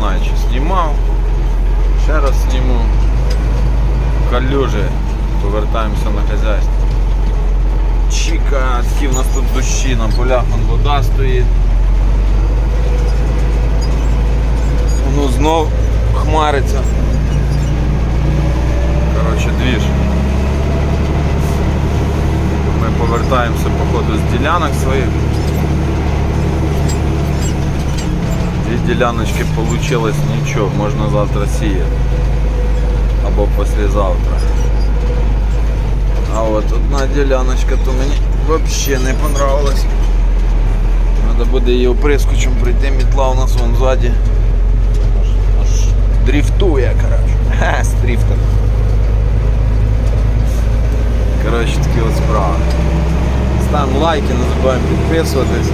знаю, чи знімав. Ще раз зніму. Калюжі. Повертаємося на хазяйство. Чіка, такі в нас тут дощі, на полях вон вода стоїть. Воно знов хмариться. Коротше, двіж. Ми повертаємося походу з ділянок своїх. діляночки получилось нічого, можна завтра сіяти. Або післязавтра. А от одна діляночка то мені взагалі не понравилась. Треба буде її оприскочем прийти, мітла у нас вон ззаді. Аж, аж дріфтує, коротше. Ха, з дріфтом. Коротше, такі от справи. Ставимо лайки, не забуваємо підписуватись.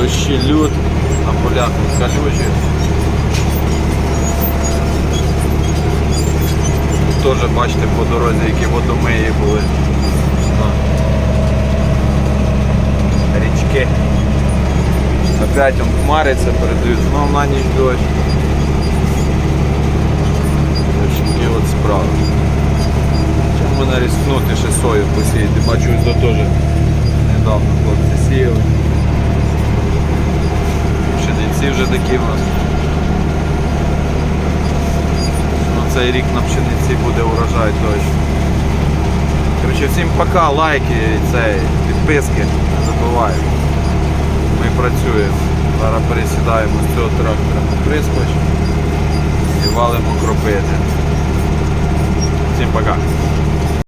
Дощі люд, Калюжі. Тут теж бачите по дорозі, які водомиї були. Ну. Річки. Опять он хмариться, передають знов на ніч дощ. Такі от справи. Чому мене рискнути ще посіяти? Бачу, то теж недавно хлопці сіяли. Вже такі. На цей рік на пшениці буде урожай точно. Коротше, всім пока, лайки, цей, підписки, не забувайте. Ми працюємо. Зараз пересідаємо з цього трактора на прискоч і валимо кропити. Всім пока.